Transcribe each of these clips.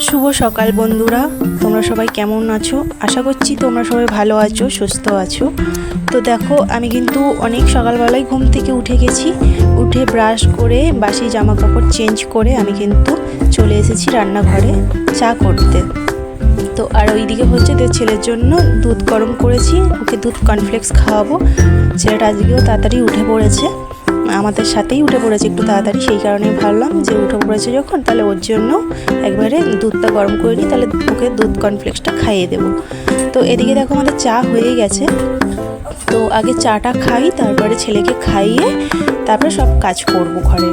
শুভ সকাল বন্ধুরা। তোমরা সবাই কেমন আছো? আশা করছি তোমরা সবাই ভালো আছো, সুস্থ আছো। তো দেখো, আমি কিন্তু অনেক সকালবেলায় ঘুম থেকে উঠে গেছি। উঠে ব্রাশ করে, বাসি জামা কাপড় চেঞ্জ করে আমি কিন্তু চলে এসেছি রান্নাঘরে চা করতে। তো আর ওইদিকে হচ্ছে যে ছেলের জন্য দুধ গরম করেছি, ওকে দুধ কর্নফ্লেক্স খাওয়াবো। ছেলেটা আজকেও তাড়াতাড়ি উঠে পড়েছে। আমাদের সাথেই উঠে পড়েছে একটু তাড়াতাড়ি। সেই কারণেই ভাবলাম যে উঠে পড়েছে যখন, তাহলে ওর জন্য একবারে দুধটা গরম করে নিই, তাহলে ওকে দুধ কর্নফ্লেক্সটা খাইয়ে দেবো। তো এদিকে দেখো আমাদের চা হয়ে গেছে। তো আগে চাটা খাই, তারপরে ছেলেকে খাইয়ে তারপরে সব কাজ করব ঘরে।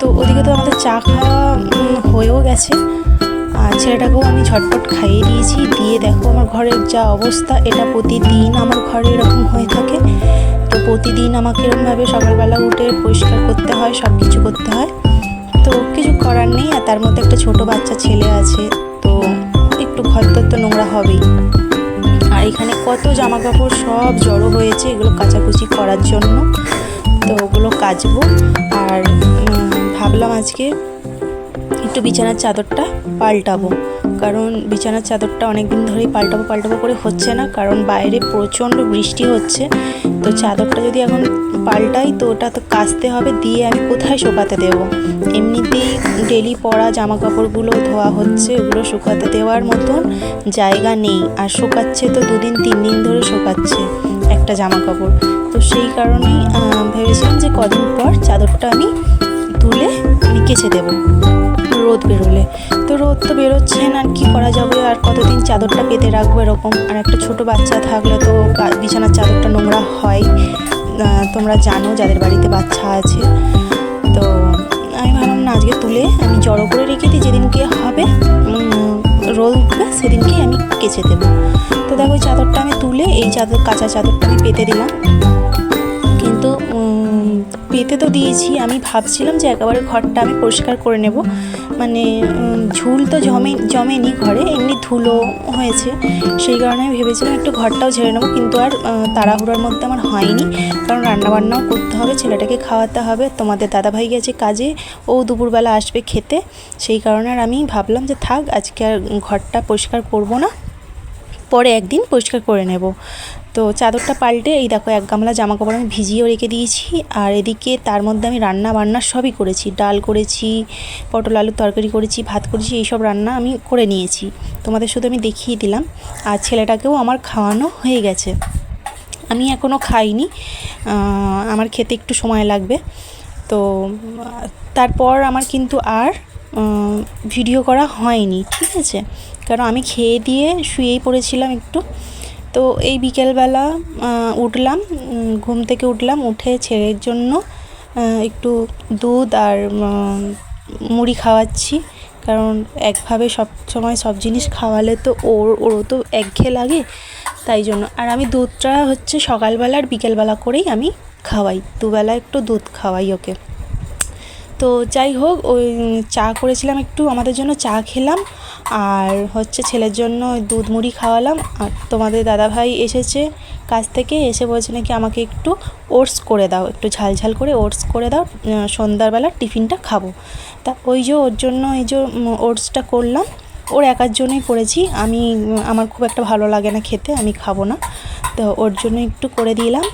তো ওদিকে তো আমাদের চা খাওয়া হয়েও গেছে। আর ছেলেটাকেও আমি ঝটপট খাইয়ে দিয়েছি। দিয়ে দেখো আমার ঘরের যা অবস্থা, এটা প্রতিদিন আমার ঘরে এরকম হয়ে থাকে। তো প্রতিদিন আমাকে এরকমভাবে সকালবেলা উঠে পরিষ্কার করতে হয় সব কিছু করতে হয়। তো কিছু করার নেই আর তার মধ্যে একটা ছোট বাচ্চা ছেলে আছে, তো একটু ঘর তো নোংরা হবেই। আর এখানে কত জামা কাপড় সব জড়ো হয়েছে এগুলো কাচাকুচি করার জন্য। তো ওগুলো কাচবো। আর ভাবলাম আজকে একটু বিছানার চাদরটা পাল্টাবো। কারণ বিছানার চাদরটা অনেক দিন ধরেই পাল্টাবো পাল্টাবো করে হচ্ছে না। কারণ বাইরে প্রচণ্ড বৃষ্টি হচ্ছে। তো চাদরটা যদি এখন পাল্টাই, তো ওটা তো কাচতে হবে, দিয়ে আমি কোথায় শুকাতে দেবো? এমনিতেই ডেলি পরা জামা কাপড়গুলো ধোয়া হচ্ছে, ওগুলো শুকাতে দেওয়ার মতন জায়গা নেই। আর শুকাচ্ছে তো দুদিন তিন দিন ধরে শুকাচ্ছে একটা জামা কাপড় তো সেই কারণেই ভেবেছিলাম যে কদিন পর চাদরটা আমি তুলে আমি কেচে দেবো। রোদ বেরোলে। তো রোদ তো বেরোচ্ছে না, কি করা যাবে? আর কতদিন চাদরটা পেতে রাখব এরকম? আর একটা ছোট বাচ্চা থাকলে তো বিছানার চাদরটা নোংরা হয়। তোমরা জানো যাদের বাড়িতে বাচ্চা আছে। তো আমি ভাবলাম, না, আজকে তুলে আমি জড়ো করে রেখে দিই, যেদিনকে হবে রোদ উঠবে সেদিনকেই আমি কেচে দেবো। তো দেখো চাদরটা আমি তুলে, এই চাদর, কাঁচা চাদরটা আমি পেতে দিলাম। দিয়েছি, আমি ভাবছিলাম যে একেবারে ঘরটা আমি পরিষ্কার করে নেব। মানে ঝুল তো জমে, জমেনি ঘরে, এমনি ধুলো হয়েছে। সেই কারণে আমি ভেবেছিলাম একটু ঘরটাও ঝেড়ে নেব, কিন্তু আর তাড়াহুড়োর মধ্যে আমার হয়নি। কারণ রান্নাবান্নাও করতে হবে, ছেলেটাকে খাওয়াতে হবে, তোমাদের দাদাভাই গেছে কাজে, ও দুপুরবেলা আসবে খেতে। সেই কারণে আর আমি ভাবলাম যে থাক, আজকে আর ঘরটা পরিষ্কার করব না। পরে একদিন পরিষ্কার করে নেব। তো চাদরটা পাল্টে এই দেখো এক গামলা জামা কাপড় আমি ভিজিয়েও রেখে দিয়েছি। আর এদিকে তার মধ্যে আমি রান্না বান্না সবই করেছি। ডাল করেছি, পটল আলুর তরকারি করেছি, ভাত করেছি, এইসব রান্না আমি করে নিয়েছি। তোমাদের শুধু আমি দেখিয়ে দিলাম। আর ছেলেটাকেও আমার খাওয়ানো হয়ে গেছে। আমি এখনও খাইনি। আমার খেতে একটু সময় লাগবে। তো, তারপর আমার কিন্তু আর ভিডিও করা হয়নি, ঠিক আছে? কারণ আমি খেয়ে দিয়ে শুয়েই পড়েছিলাম একটু। তো এই বিকেলবেলা উঠলাম ঘুম থেকে উঠলাম, উঠে ছেলের জন্য একটু দুধ আর মুড়ি খাওয়াচ্ছি। কারণ একভাবে সব সময় সব জিনিস খাওয়ালে তো ওর, ওরও তো একঘেয়ে লাগে, তাই জন্য। আর আমি দুধটা হচ্ছে সকালবেলা আর বিকেলবেলা করেই আমি খাওয়াই। দুবেলা একটু দুধ খাওয়াই ওকে। তো যাই হোক, ওই চা করেছিলাম একটু, আমাদের জন্য চা খেলাম। আর হচ্ছে ছেলের জন্য দুধ মুড়ি খাওয়ালাম। আর তোমাদের দাদাভাই এসেছে কাজ থেকে, এসে বলছে নাকি আমাকে একটু ওটস করে দাও, একটু ঝাল ঝাল করে ওটস করে দাও সন্ধ্যাবেলা টিফিনটা খাব। তা ওই যে ওর জন্য এই যে ওটসটা করলাম, ওর একার জন্যই করেছি। আমি, আমার খুব একটা ভালো লাগে না খেতে, আমি খাব না। তো ওর জন্য একটু করে দিলাম।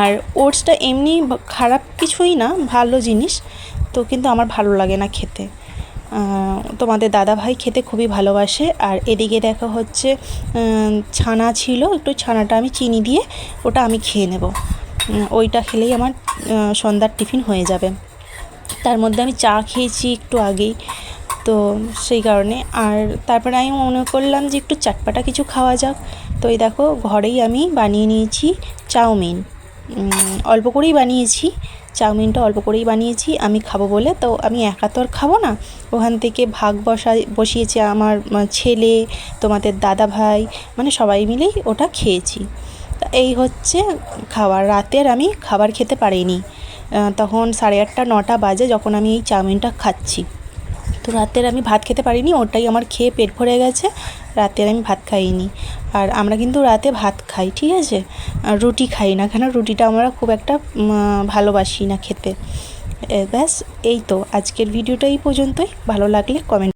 আর ওটসটা এমনি খারাপ কিছুই না ভালো জিনিস। তো কিন্তু আমার ভালো লাগে না খেতে। তোমাদের দাদা ভাই খেতে খুবই ভালোবাসে। আর এদিকে দেখা হচ্ছে ছানা ছিল একটু ছানাটা আমি চিনি দিয়ে ওটা আমি খেয়ে নেব। ওইটা খেলেই আমার সন্ধ্যার টিফিন হয়ে যাবে। তার মধ্যে আমি চা খেয়েছি একটু আগেই। তো সেই কারণে আর তারপরে আমি মনে করলাম যে একটু চাটপাটা কিছু খাওয়া যাক। তো এই দেখো ঘরেই আমি বানিয়ে নিয়েছি চাউমিন। উম, অল্প করেই বানিয়েছি, চাউমিনটা অল্প করেই বানিয়েছি, আমি খাব বলে। তো আমি একা তো আর খাব না। ওখান থেকে ভাগ বসা, বসিয়েছে আমার ছেলে, তোমাদের দাদা ভাই মানে সবাই মিলেই ওটা খেয়েছি। এই হচ্ছে খাবার রাতের আমি খাবার খেতে পারিনি। তখন সাড়ে আটটা, নটা বাজে যখন আমি এই চাউমিনটা খাচ্ছি। তো রাতের আমি ভাত খেতে পারিনি, ওটাই আমার খেয়ে পেট ভরে গেছে। রাতের আমি ভাত খাইনি। আর আমরা কিন্তু রাতে ভাত খাই, ঠিক আছে? রুটি খাই না কেন? রুটিটা আমরা খুব একটা ভালোবাসি না খেতে। ব্যাস, এই তো। আজকের ভিডিওটা এই পর্যন্তই। ভালো লাগলে কমেন্ট